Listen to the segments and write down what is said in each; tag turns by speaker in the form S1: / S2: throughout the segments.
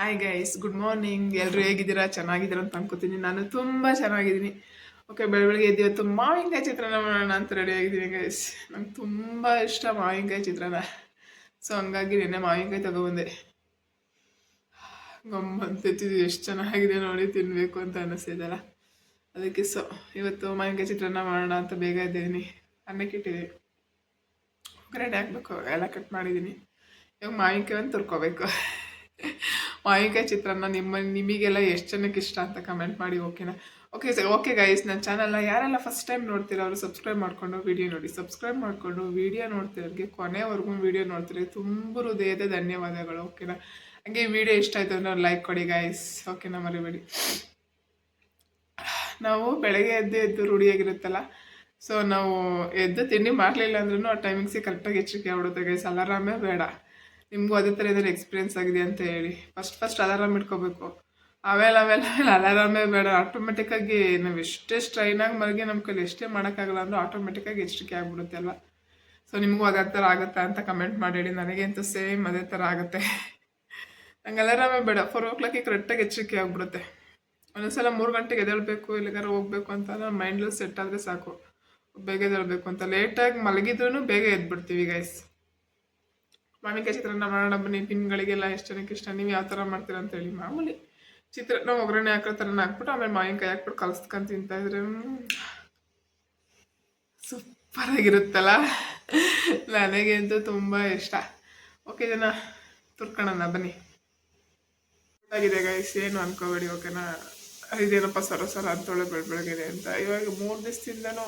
S1: Hi guys good morning ಎಲ್ಲರೂ ಹೇಗಿದ್ದೀರಾ? ಚೆನ್ನಾಗಿದ್ದೀರಾ ಅಂತ ಅನ್ಕೋತೀನಿ. ನಾನು ತುಂಬ ಚೆನ್ನಾಗಿದ್ದೀನಿ. ಓಕೆ ಬೆಳ ಬೆಳಗ್ಗೆ ಎದ್ದು ಇವತ್ತು ಮಾವಿನಕಾಯಿ ಚಿತ್ರಾನ್ನ ಮಾಡೋಣ ಅಂತ ರೆಡಿ ಆಗಿದ್ದೀನಿ ಗೈಸ್ ನಂಗೆ ತುಂಬ ಇಷ್ಟ ಮಾವಿನಕಾಯಿ ಚಿತ್ರಾನ್ನ. ಸೊ ಹಂಗಾಗಿ ನೆನ್ನೆ ಮಾವಿನಕಾಯಿ ತಗೊಬಂದೆ. ಗಮ್ಮಂತಿದ್ದು ಎಷ್ಟು ಚೆನ್ನಾಗಿದೆ ನೋಡಿ ತಿನ್ನಬೇಕು ಅಂತ ಅನ್ನಿಸ್ತಿದ್ದಲ್ಲ ಅದಕ್ಕೆ ಸೊ ಇವತ್ತು ಮಾವಿನಕಾಯಿ ಚಿತ್ರಾನ್ನ ಮಾಡೋಣ ಅಂತ ಬೇಗ ಇದ್ದೀನಿ ಅನ್ನಕ್ಕೆ ಇಟ್ಟಿದ್ದೀನಿ ಒಗ್ಗರಣೆ ಹಾಕ್ಬೇಕು. ಎಲ್ಲ ಕಟ್ ಮಾಡಿದ್ದೀನಿ ಇವಾಗ ಮಾವಿನಕಾಯಿ ಒಂದು ತುರ್ಕೋಬೇಕು. ಮಾವಿನಕಾಯಿ ಚಿತ್ರಾನ್ನ ನಿಮ್ಮ, ನಿಮಗೆಲ್ಲ ಎಷ್ಟು ಜನಕ್ಕೆ ಇಷ್ಟ ಅಂತ ಕಮೆಂಟ್ ಮಾಡಿ ಓಕೆನಾ ಓಕೆ ಸರ್ ಓಕೆ ಗೈಸ್ ನನ್ನ ಚಾನಲ್ನ ಯಾರೆಲ್ಲ ಫಸ್ಟ್ ಟೈಮ್ ನೋಡ್ತೀರೋ ಅವರು ಸಬ್ಸ್ಕ್ರೈಬ್ ಮಾಡಿಕೊಂಡು ವಿಡಿಯೋ ನೋಡಿ. ಸಬ್ಸ್ಕ್ರೈಬ್ ಮಾಡಿಕೊಂಡು ವಿಡಿಯೋ ನೋಡ್ತಿರೋರಿಗೆ ಕೊನೆವರೆಗೂ ವಿಡಿಯೋ ನೋಡ್ತೀರಿ ತುಂಬ ಹೃದಯದ ಧನ್ಯವಾದಗಳು ಓಕೆನಾ ಹಂಗೆ ವಿಡಿಯೋ ಇಷ್ಟ ಆಯಿತು ಅಂದ್ರೆ ಲೈಕ್ ಕೊಡಿ ಗೈಸ್ ಓಕೆನಾ ಮರಿಬೇಡಿ. ನಾವು ಬೆಳಗ್ಗೆ ಎದ್ದು ಎದ್ದು ರೂಢಿಯಾಗಿರುತ್ತಲ್ಲ ಸೊ ನಾವು ಎದ್ದು ತಿಂಡಿ ಮಾಡಲಿಲ್ಲ ಅಂದ್ರೂ ಆ ಟೈಮಿಂಗ್ಸಿಗೆ ಕರೆಕ್ಟಾಗಿ ಎಚ್ಚರಿಕೆ ಆಗ್ಬಿಡುತ್ತೆ ಗೈಸ್ ಅಲಾರಾಮೇ ಬೇಡ. ನಿಮಗೂ ಅದೇ ಥರ ಏನಾದ್ರು ಎಕ್ಸ್ಪೀರಿಯೆನ್ಸ್ ಆಗಿದೆ ಅಂತ ಹೇಳಿ. ಫಸ್ಟ್ ಫಸ್ಟ್ ಅಲಾರಾಮ್ ಇಟ್ಕೋಬೇಕು. ಆಮೇಲೆ ಅವೆಲ್ಲ ಆಮೇಲೆ ಅಲಾರಾಮೇ ಬೇಡ. ಆಟೋಮೆಟಿಕ್ಕಾಗಿ ನಾವು ಎಷ್ಟೇ ಸ್ಟ್ರೈನಾಗಿ ಮಲಗಿ ನಮ್ಮ ಕೈಲಿ ಎಷ್ಟೇ ಮಾಡೋಕ್ಕಾಗಲ್ಲ ಅಂದರೂ ಆಟೋಮೆಟಿಕ್ಕಾಗಿ ಎಚ್ಚರಿಕೆ ಆಗ್ಬಿಡುತ್ತೆ ಅಲ್ವಾ? ಸೊ ನಿಮಗೂ ಅದೇ ಥರ ಆಗುತ್ತಾ ಅಂತ ಕಮೆಂಟ್ ಮಾಡಿ ಹೇಳಿ. ನನಗೇಂತೂ ಸೇಮ್ ಅದೇ ಥರ ಆಗುತ್ತೆ. ನಂಗೆ ಅಲಾರಾಮೇ ಬೇಡ. ಫೋರ್ ಓ ಕ್ಲಾಕಿಗೆ ಕರೆಕ್ಟಾಗಿ ಎಚ್ಚರಿಕೆ ಆಗಿಬಿಡುತ್ತೆ. ಒಂದೊಂದ್ಸಲ ಮೂರು ಗಂಟೆಗೆ ಎದ್ದೇಳಬೇಕು ಎಲ್ಲಿಗಾರ ಹೋಗ್ಬೇಕು ಅಂತ ನಮ್ಮ ಮೈಂಡ್ಲೆಸ್ ಸೆಟ್ ಆದರೆ ಸಾಕು. ಬೇಗ ಎದ್ದೇಳಬೇಕು ಅಂತ. ಲೇಟಾಗಿ ಮಲಗಿದ್ರೂ ಬೇಗ ಎದ್ಬಿಡ್ತೀವಿ ಗೈಸ್ ಮಾವಿನಕಾಯಿ ಚಿತ್ರಾನ್ನ ಮಾಡೋಣ ಬನ್ನಿ, ಪಿನ್ಗಳಿಗೆಲ್ಲ ಎಷ್ಟು ಜನಕ್ಕೆ ಇಷ್ಟ? ನೀವು ಯಾವ ಥರ ಮಾಡ್ತೀರಾ ಅಂತ ಹೇಳಿ ಮಾಮೂಲಿ. ಚಿತ್ರಾನ್ನ ಒಗ್ಗರಣೆ ಹಾಕೋ ಥರನ ಹಾಕ್ಬಿಟ್ಟು ಆಮೇಲೆ ಮಾವಿನಕಾಯಿ ಹಾಕ್ಬಿಟ್ಟು ಕಲಸ್ಕೊಂಡು ತಿಂತಾ ಇದ್ರೆ ಸೂಪರ್ ಆಗಿರುತ್ತಲ್ಲ? ನನಗೆಂತೂ ತುಂಬ ಇಷ್ಟ. ಓಕೆ ಜನ ತುರ್ಕೊಳ್ಳೋಣ ಬನ್ನಿ. ಆಗಿದೆ ಗೈಸ್ ಏನು ಅನ್ಕೋಬೇಡಿ ಓಕೆನಾ ಇದೇನಪ್ಪ ಸರ ಸರ ಅಂತೊಳೆ ಬೆಳ್ಬೆಳಗಿದೆ ಅಂತ. ಇವಾಗ ಮೂರು ದಿವಸದಿಂದನೂ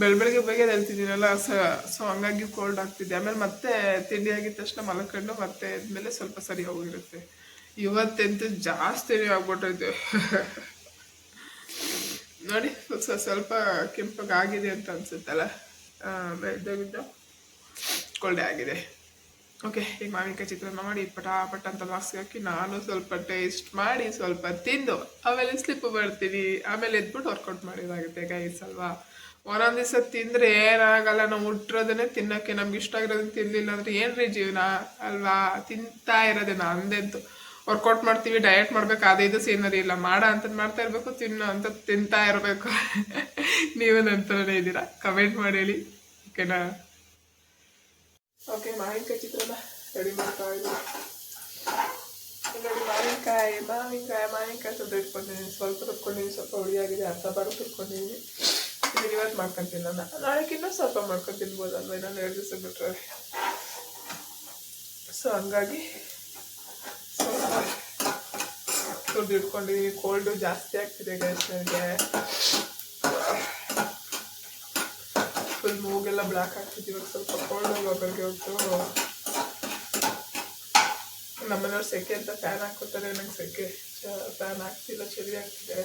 S1: ಬೆಳ ಬೆಳಗ್ಗೆ ಬೇಗ ಹೇಳ್ತಿದ್ದೀನಲ್ಲ ಸೊ ಸೊ ಹಂಗಾಗಿ ಕೋಲ್ಡ್ ಆಗ್ತಿದೆ. ಆಮೇಲೆ ಮತ್ತೆ ತಿಂಡಿ ಆಗಿದ ತಕ್ಷಣ ಮಲ್ಕೊಂಡು ಮತ್ತೆ ಆದ್ಮೇಲೆ ಸ್ವಲ್ಪ ಸರಿ ಹೋಗಿರುತ್ತೆ. ಇವತ್ತಂತೂ ಜಾಸ್ತಿ ಆಗ್ಬಿಟ್ಟೈತೆ. ನೋಡಿ, ಸ್ವಲ್ಪ ಕೆಂಪಗೆ ಆಗಿದೆ ಅಂತ ಅನ್ಸುತ್ತಲ್ಲ? ಬೆಳೆದಾಗಿದ್ದ ಕೋಲ್ಡ್ ಆಗಿದೆ. ಓಕೆ ಈಗ ಮಾವಿನಕಾಯಿ ಚಿತ್ರಾನ್ನ ಮಾಡಿ ಪಟಾಪಟ ಪಟ ಅಂತ ಮಾಸ್ಕ್ ಹಾಕಿ ನಾನು ಸ್ವಲ್ಪ ಟೇಸ್ಟ್ ಮಾಡಿ ಸ್ವಲ್ಪ ತಿಂದು ಆಮೇಲೆ ಸ್ಲಿಪ್ ಬರ್ತೀನಿ. ಆಮೇಲೆ ಎದ್ಬಿಟ್ಟು ವರ್ಕೌಟ್ ಮಾಡಿದಾಗುತ್ತೆ ಗೈಸ್ ಅಲ್ವಾ? ಒಂದೊಂದು ದಿವಸ ತಿಂದರೆ ಏನಾಗಲ್ಲ ನಾವು ಹುಟ್ಟಿರೋದನ್ನೇ ತಿನ್ನೋಕ್ಕೆ ನಮ್ಗೆ ಇಷ್ಟ ಆಗಿರೋದನ್ನ ತಿನ್ನಲಿಲ್ಲ ಅಂದರೆ ಏನ್ರಿ ಜೀವನ? ಅಲ್ವಾ? ತಿಂತಾ ಇರೋದೆ ಅಂದೆಂತು ವರ್ಕೌಟ್ ಮಾಡ್ತೀವಿ ಡಯಟ್ ಮಾಡ್ಬೇಕು ಅದೇ ಇದು ಸೀನರಿ ಇಲ್ಲ. ಮಾಡ ಅಂತ ಮಾಡ್ತಾ ಇರಬೇಕು ತಿನ್ನೋ ಅಂತ ತಿಂತಾ ಇರಬೇಕು. ನೀವು ನನ್ನ ಥರನೇ ಇದ್ದೀರಾ? ಕಮೆಂಟ್ ಮಾಡಿ ಹೇಳಿ. ಓಕೆನಾ ಓಕೆ ಮಾವಿನಕಾಯಿ ಚಿತ್ರನ ರೆಡಿ ಮಾಡ್ತಾ ಇದ್ದೀನಿ ನೋಡಿ ಮಾವಿನಕಾಯಿ ಮಾವಿನಕಾಯಿ ಮಾವಿನಕಾಯಿ ಸ್ವಲ್ಪ ಇಟ್ಕೊಂಡಿದ್ದೀನಿ ಸ್ವಲ್ಪ ರುಬ್ಕೊಂಡಿದ್ದೀನಿ ಸ್ವಲ್ಪ ಹುಳಿಯಾಗಿದೆ ಅರ್ಧ ಬಾರು ತುರ್ಕೊಂಡಿದ್ದೀನಿ ಇದನ್ನ ಇವತ್ತು ಮಾಡ್ಕೊತೀನಿ ನಾನು. ನಾಳೆಗಿನ್ನ ಸ್ವಲ್ಪ ಮಾಡ್ಕೊಂಡು ತಿನ್ಬೋದಲ್ವ? ಇನ್ನೊಂದು ಎರಡು ದಿವಸ ಬಿಟ್ಟರೆ ಸೊ ಹಂಗಾಗಿ ಸ್ವಲ್ಪ ದುಡ್ಡು ಇಟ್ಕೊಂಡಿದ್ದೀನಿ ಕೋಲ್ಡು ಜಾಸ್ತಿ ಆಗ್ತಿದೆ ಗೈಸ್ ನನಗೆ. ಫುಲ್ ಮೂಗೆಲ್ಲ ಬ್ಲ್ಯಾಕ್ ಆಗ್ತಿದೆ ಇವಾಗ ಸ್ವಲ್ಪ ಕೋಲ್ಡ್ ಬೆಳಗ್ಗೆ ಹೊತ್ತು ನಮ್ಮನೆಯವ್ರು ಸೆಕೆ ಅಂತ ಫ್ಯಾನ್ ಹಾಕೋತಾರೆ ನಂಗೆ ಸೆಕೆ ಫ್ಯಾನ್ ಹಾಕ್ತಿಲ್ಲ, ಚಳಿ ಆಗ್ತಿದೆ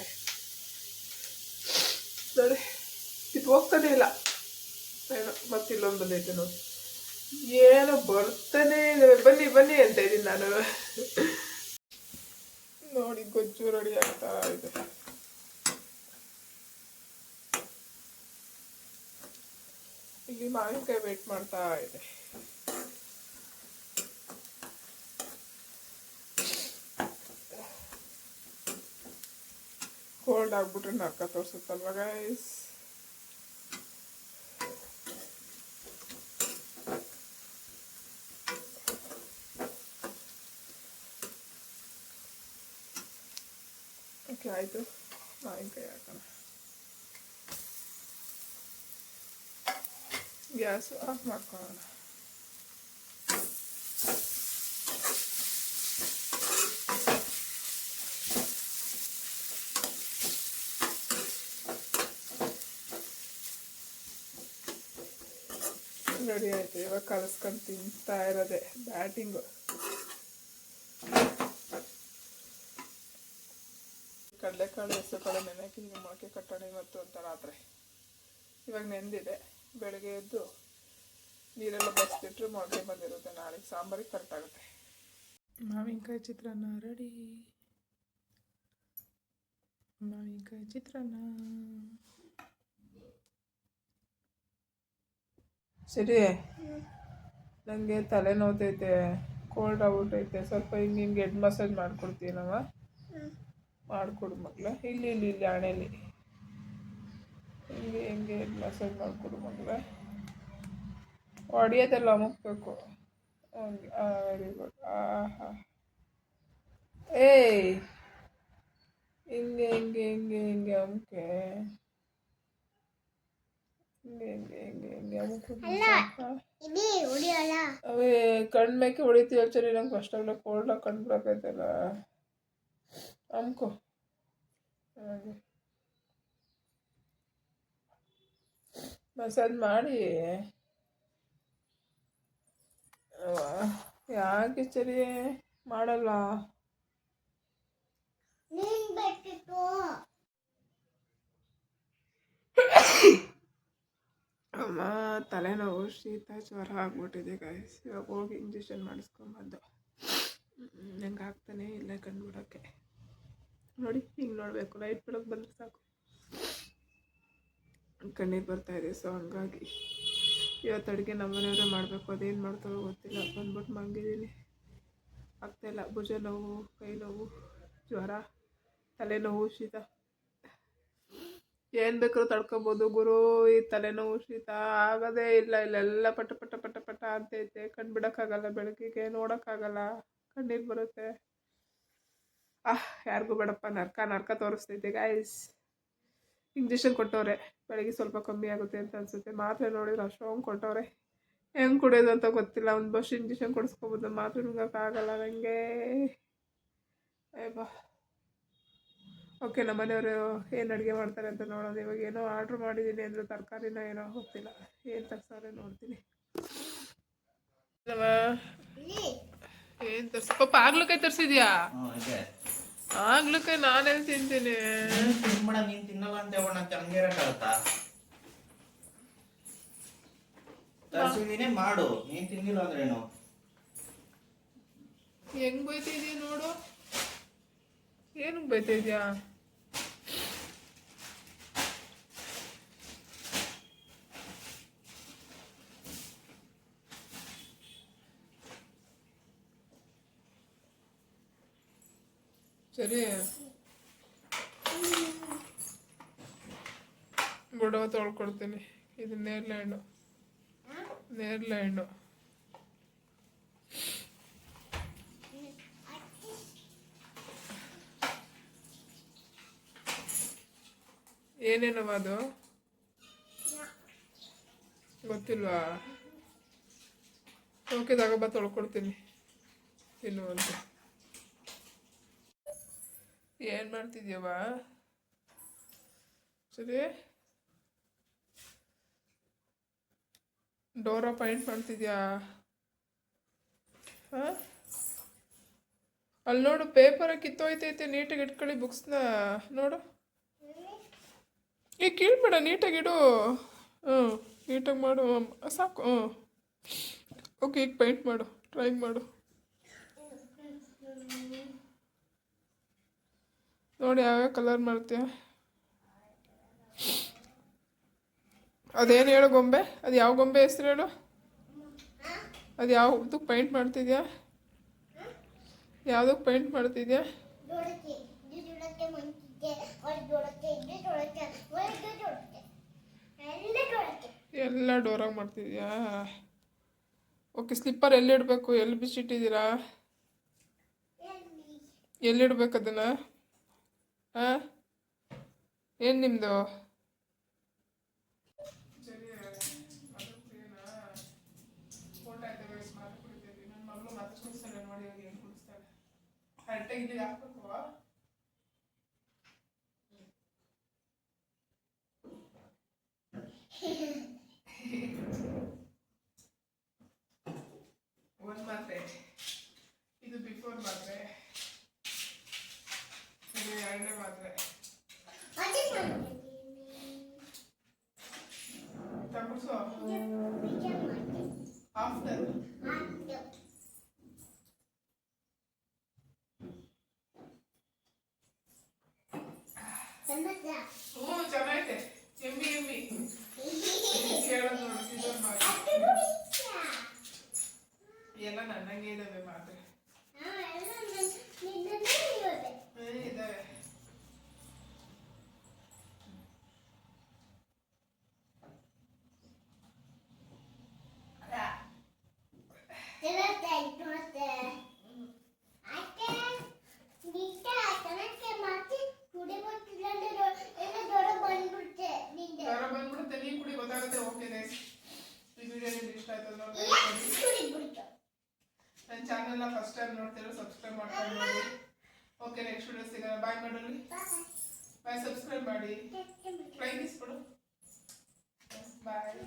S1: ನೋಡಿ ಇದು ಹೋಗ್ತಾನೆ ಇಲ್ಲ. ಏನೋ ಮತ್ತೆ ಇಲ್ಲೊಂದು ಬಂದೈತೆ ನೋಡಿ. ಏನೋ ಬರ್ತಾನೆ ಬನ್ನಿ ಬನ್ನಿ ಅಂತ ಇದ್ದೀನಿ ನಾನು. ನೋಡಿ, ಗೊಜ್ಜು ರೆಡಿ ಆಗ್ತಾ ಇದೆ? ಇಲ್ಲಿ ಮಾವಿನಕಾಯಿ ವೇಟ್ ಮಾಡ್ತಾ ಇದೆ. ಕೋಲ್ಡ್ ಆಗ್ಬಿಟ್ರೆ ನರ್ಕ ತೋರಿಸುತ್ತಲ್ವ ಗೈಸ್ ಓಕೆ ಆಯಿತು ಮಾವಿನಕಾಯಿ ಹಾಕೋಣ ಗ್ಯಾಸು ಆಫ್ ಮಾಡ್ಕೊಳ್ಳೋಣ ರೆಡಿ ಆಯಿತು ಇವಾಗ ಕಲಸ್ಕೊಂಡು ತಿಂತಾ ಇರೋದೆ ಬ್ಯಾಟಿಂಗು ಕಡಲೆಕಾಳು ಹೆಸರು ಕಾಳು ನೆನೆಕಿ ಮೊಳಕೆ ಕಟ್ಟೋಣ ಇವತ್ತು ಅಂತ ರಾತ್ರಿ. ಇವಾಗ ನೆಂದಿದೆ. ಬೆಳಗ್ಗೆ ಎದ್ದು ನೀರೆಲ್ಲ ಬಸ್ಬಿಟ್ರೆ ಮೊಳಕೆ ಬಂದಿರುತ್ತೆ. ನಾಳೆ ಸಾಂಬಾರಿಗೆ ಕರೆಕ್ಟ್ ಆಗುತ್ತೆ. ಮಾವಿನಕಾಯಿ ಚಿತ್ರಾನ್ನ ರೆಡಿ. ಮಾವಿನಕಾಯಿ ಚಿತ್ರಾನ್ನ. ಸರಿ ನನಗೆ ತಲೆ ನೋವ್ತೈತೆ ಕೋಲ್ಡ್ ಆಗ್ಬಿಟ್ಟೈತೆ ಸ್ವಲ್ಪ ಹಿಂಗೆ ಹಿಂಗೆ ಹೆಡ್ ಮಸಾಜ್ ಮಾಡ್ಕೊಡ್ತೀನವ ಮಾಡಿಕೊಡು ಮಗ್ಳ. ಇಲ್ಲಿ ಇಲ್ಲಿ ಇಲ್ಲಿ ಹಣೆಯಲ್ಲಿ ಹಿಂಗೆ ಹಿಂಗೆ ಮಸಾಜ್ ಮಾಡಿಕೊಡು ಮಗ್ಳ. ಹೊಡಿಯೋದೆಲ್ಲ ಅಮುಕ್ಬೇಕು ಹಂಗೆ ವೆರಿ ಗುಡ್ ಆಹಾ ಏಯ್! ಹಿಂಗೆ ಹಿಂಗೆ ಹಿಂಗೆ ಹಿಂಗೆ ಅಮುಕೆ. ಹಿಂಗೆ ಹಿಂಗೆ ಹಿಂಗೆ ಹಿಂಗೆ ಅಮುಕು ಅವೇ ಕಣ್ಣು ಮೇಕೆ ಹೊಡಿತೀವಿ ಆಕ್ಚುಲಿ ನಂಗೆ ಫಸ್ಟ್ ಆಗಲೇ ಕೋಲ್ಡಾಗಿ ಕಂಡ್ಬಿಡಕೈತಲ್ಲ ಅಮ್ಕೋ ಹಾಗೆ ಮಸಾಜ್ ಮಾಡಿ ಯಾಕೆ ಸರಿ ಮಾಡಲ್ಲ ಅಮ್ಮ ತಲೆನೋವು ಶೀತ ಜ್ವರ ಆಗ್ಬಿಟ್ಟಿದೆ ಗಾಯಸ್ ಇವಾಗ ಹೋಗಿ ಇಂಜೆಕ್ಷನ್ ಮಾಡಿಸ್ಕೊಂಬಂದು ನಂಗೆ ಆಗ್ತಾನೆ ಇಲ್ಲ ಕಂಡುಬಿಡೋಕ್ಕೆ ನೋಡಿ, ಹಿಂಗೆ ನೋಡಬೇಕು. ಲೈಟ್ ಬೆಳಗ್ಗೆ ಬಂದರೆ ಸಾಕು. ಕಣ್ಣೀರು ಬರ್ತಾ ಇದೆ ಸೊ ಹಂಗಾಗಿ ಇವತ್ತು ಅಡುಗೆ ನಮ್ಮನೆಯವರೇ ಮಾಡಬೇಕು. ಅದೇನು ಮಾಡ್ತಾರೋ ಗೊತ್ತಿಲ್ಲ. ಬಂದ್ಬಿಟ್ಟು ಮಂಗಿದ್ದೀನಿ ಆಗ್ತಾಯಿಲ್ಲ ಭುಜ ನೋವು, ಕೈ ನೋವು, ಜ್ವರ, ತಲೆನೋವು ಶೀತ. ಏನು ಬೇಕಾದ್ರೂ ತಡ್ಕೊಬೋದು ಗುರು. ಈ ತಲೆನೋವು ಶೀತ ಆಗೋದೇ ಇಲ್ಲ. ಇಲ್ಲೆಲ್ಲ ಪಟ ಪಟ ಪಟ ಪಟ ಅಂತೈತೆ ಕಣ್ಣು ಬಿಡೋಕ್ಕಾಗಲ್ಲ ಬೆಳಕಿಗೆ ನೋಡೋಕ್ಕಾಗಲ್ಲ. ಕಣ್ಣೀರು ಬರುತ್ತೆ. ಆಹ್ ಯಾರಿಗೂ ಬೇಡಪ್ಪ ನರ್ಕ ನರ್ಕ ತೋರಿಸ್ತೈತೆ ಗಾಯ್ಸ್ ಇಂಜೆಕ್ಷನ್ ಕೊಟ್ಟವ್ರೆ. ಬೆಳಗ್ಗೆ ಸ್ವಲ್ಪ ಕಮ್ಮಿ ಆಗುತ್ತೆ ಅಂತ ಅನ್ಸುತ್ತೆ. ಮಾತ್ರೆ ನೋಡಿದ್ರೆ ಅಷ್ಟೊಂದು ಕೊಟ್ಟವ್ರೆ. ಹೆಂಗೆ ಕುಡಿಯೋದು ಅಂತ ಗೊತ್ತಿಲ್ಲ. ಒಂದು ಬಸ್ ಇಂಜೆಕ್ಷನ್ ಕೊಡಿಸ್ಕೊಬೋದು ಮಾತ್ರೆ ನುಂಗೋಕ್ಕಾಗಲ್ಲ ನನಗೆ ಬಾ ಓಕೆ ನಮ್ಮ ಮನೆಯವರು ಏನು ಅಡುಗೆ ಮಾಡ್ತಾರೆ ಅಂತ ನೋಡೋದು. ಇವಾಗ ಏನೋ ಆರ್ಡ್ರ್ ಮಾಡಿದ್ದೀನಿ ಅಂದರೆ ತರಕಾರಿನ ಏನೋ ಗೊತ್ತಿಲ್ಲ. ಏನು ತರ್ಸಾರೆ ನೋಡ್ತೀನಿ. ಏನು ತರ್ಸ ಪಾಪ ಆಗ್ಲಕ್ಕೆ ತರಿಸಿದ್ಯಾ?
S2: ಹ್ಮ್,
S1: ನಾನೇ ತಿಂತೀನಿ.
S2: ತಿನ್ಬೇಡ ನೀನ್ ತಿನ್ನಲ್ಲ ಅಂತ ಹೇಳೋಣ ಹಂಗೆ ಇರಕ್ಕಾಗತ್ತಾ ತರ್ಸಿದೀನಿ ಮಾಡು ನೀನ್ ತಿನ್ನಿಲ್ಲ ಅಂದ್ರೆ ಏನು
S1: ಹೆಂಗ್ ಬೈತಿದ್ಯಾ ನೋಡು? ಏನಕ್ ಬೈತಿದ್ಯಾ? ಸರಿ ಬುಡವ ತೊಳ್ಕೊಡ್ತೀನಿ ಇದು ನೇರಳೆ ಹಣ್ಣು ನೇರಳೆ ಹಣ್ಣು ಏನೇನವ ಅದು ಗೊತ್ತಿಲ್ವಾ ಓಕೆ ಬಾ ತೊಳ್ಕೊಡ್ತೀನಿ ತಿನ್ನು ಅಂತ ಏನು ಮಾಡ್ತಿದ್ಯವ ಸರಿ. ಡೋರ ಪಾಯಿಂಟ್ ಮಾಡ್ತಿದ್ಯಾ? ಹಾಂ? ಅಲ್ಲಿ ನೋಡು ಪೇಪರ ಕಿತ್ತೋಯ್ತೈತೆ ನೀಟಾಗಿ ಇಟ್ಕೊಳ್ಳಿ ಬುಕ್ಸ್ನ ನೋಡು. ಈಗ ಕೀಳ್ಬೇಡ ನೀಟಾಗಿ ಇಡು. ಹ್ಞೂ ನೀಟಾಗಿ ಮಾಡು, ಸಾಕು. ಹ್ಞೂ ಓಕೆ ಈಗ ಪೇಂಟ್ ಮಾಡು ಟ್ರೈ ಮಾಡು. ನೋಡಿ ಯಾವ್ಯಾವ ಕಲರ್ ಮಾಡ್ತೀಯ? ಅದೇನು ಹೇಳು ಗೊಂಬೆ? ಅದು ಯಾವ ಗೊಂಬೆ ಹೆಸ್ರು ಹೇಳು? ಅದು ಯಾವುದಕ್ಕೆ ಪೇಂಟ್ ಮಾಡ್ತಿದ್ಯಾ? ಯಾವುದಕ್ಕೆ ಪೇಂಟ್ ಮಾಡ್ತಿದ್ಯಾ?
S3: ಎಲ್ಲ
S1: ಡೋರಾಗಿ ಮಾಡ್ತಿದ್ಯಾ? ಓಕೆ ಸ್ಲಿಪ್ಪರ್ ಎಲ್ಲಿ ಇಡಬೇಕು? ಎಲ್ಲಿ ಬಿಚ್ಚಿಟ್ಟಿದ್ದೀರಾ?
S3: ಎಲ್ಲಿ
S1: ಎಲ್ಲಿಡ್ಬೇಕು ಅದನ್ನು? ಹಾಂ? ಏನು ನಿಮ್ಮದು ಒಂದು also ಇಷ್ಟ ಆಯ್ತು ನ ಫಸ್ಟ್ ಟೈಮ್ ನೋಡ್ತಿರೋ ಸಬ್ಸ್ಕ್ರೈಬ್ ಮಾಡ್ಕೊಂಡು ನೋಡಿ ಓಕೆ ನೆಕ್ಸ್ಟ್ ವಿಡಿಯೋ ಸಿಗೋಣ ಬಾಯ್ ಮಾಡೋಲಿ
S3: ಬಾಯ್.
S1: ಸಬ್ಸ್ಕ್ರೈಬ್ ಮಾಡಿ
S3: ಬಿಡು.
S1: ಫ್ಲೈಂಗ್ ಬಾಯ್